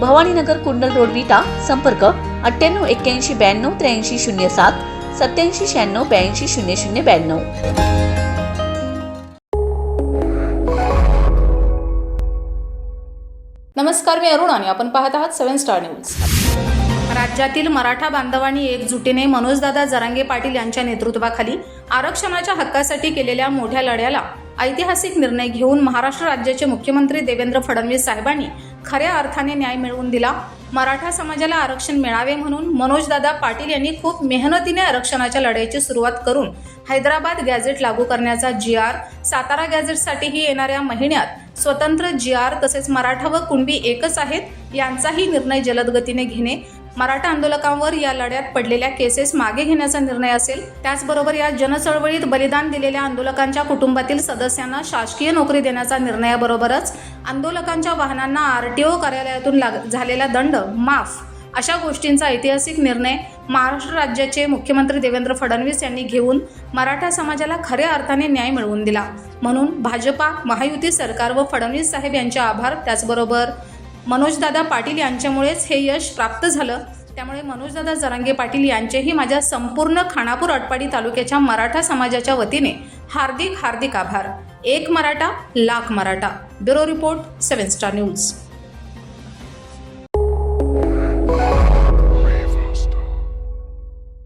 भवानीनगर कुंडल road विटा संपर्क अठ्ठ्याण्णव एक्क्याऐंशी ब्याण्णव त्र्याऐंशी शून्य सात सत्याऐंशी शहाण्णव ब्याऐंशी शून्य शून्य ब्याण्णव. नमस्कार मी अरुण आणि आपण पाहत आहात सेव्हन स्टार न्यूज. राज्यातील मराठा बांधवांनी एकजुटीने मनोजदादा जरांगे पाटील यांच्या नेतृत्वाखाली आरक्षणाच्या हक्कासाठी केलेल्या मोठ्या लढ्याला ऐतिहासिक निर्णय घेऊन महाराष्ट्र राज्याचे मुख्यमंत्री देवेंद्र फडणवीस साहेबांनी खऱ्या अर्थाने न्याय मिळवून दिला. मराठा समाजाला आरक्षण मिळावे म्हणून मनोजदादा पाटील यांनी खूप मेहनतीने आरक्षणाच्या लढाईची सुरुवात करून हैदराबाद गॅझेट लागू करण्याचा जी आर सातारा गॅझेटसाठीही येणाऱ्या महिन्यात स्वतंत्र जी आर तसेच मराठा व कुणबी एकच आहेत यांचाही निर्णय जलदगतीने घेणे मराठा आंदोलकांवर या लढ्यात पडलेल्या केसेस मागे घेण्याचा निर्णय असेल त्याचबरोबर या जनचळवळीत बलिदान दिलेल्या आंदोलकांच्या कुटुंबातील सदस्यांना शासकीय नोकरी देण्याचा निर्णयाबरोबरच आंदोलकांच्या वाहनांना आरटीओ कार्यालयातून लाग झालेला दंड माफ अशा गोष्टींचा ऐतिहासिक निर्णय महाराष्ट्र राज्याचे मुख्यमंत्री देवेंद्र फडणवीस यांनी घेऊन मराठा समाजाला खऱ्या अर्थाने न्याय मिळवून दिला. म्हणून भाजपा महायुती सरकार व फडणवीस साहेब यांचे आभार. त्याचबरोबर मनोजदादा पाटील यांच्यामुळेच हे यश प्राप्त झालं. त्यामुळे मनोजदादा जरांगे पाटील यांचेही माझ्या संपूर्ण खानापूर अटपाडी तालुक्याच्या मराठा समाजाच्या वतीने हार्दिक हार्दिक आभार. एक Maratha lakh Maratha. Bureau report seven star news.